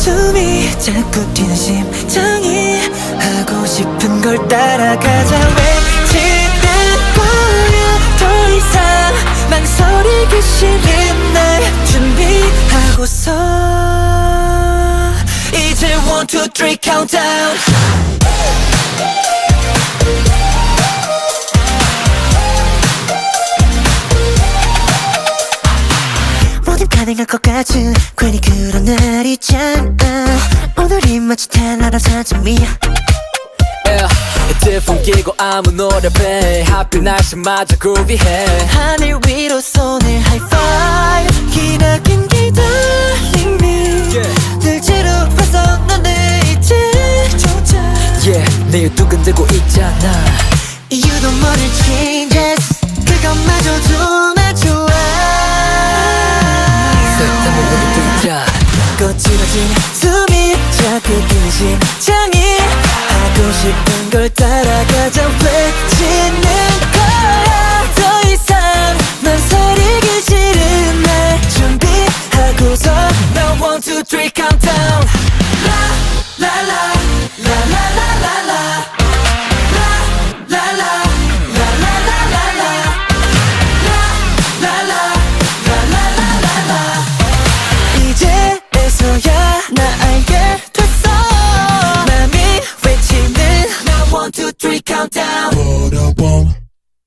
숨이 자꾸 뛰는 심장이 하고 싶은 걸 따라가자. 외치는 거야. 더 이상 망설이기 싫은 날 준비하고서 이제 one two three countdown. 뭐든 가능할 것 같은 달라라서 점이야 yeah. 헤드폰 끼고 아무 노래 play 하필 날씨마저 그루비해 하늘 위로 손을 하이파이브 기나긴 Yeah. 미늘 지루해서 너네 이제 조자 yeah. 내일 두근대고 있잖아 You don't wanna changes 그것마저도 거칠어진 숨이 뛰는 심장이 하고 싶은 걸 따라가자. 외치는 거야. 더 이상 망설이기 싫은 날 준비하고서. Now one two three count 수야 나 알게 됐어 맘이 외치는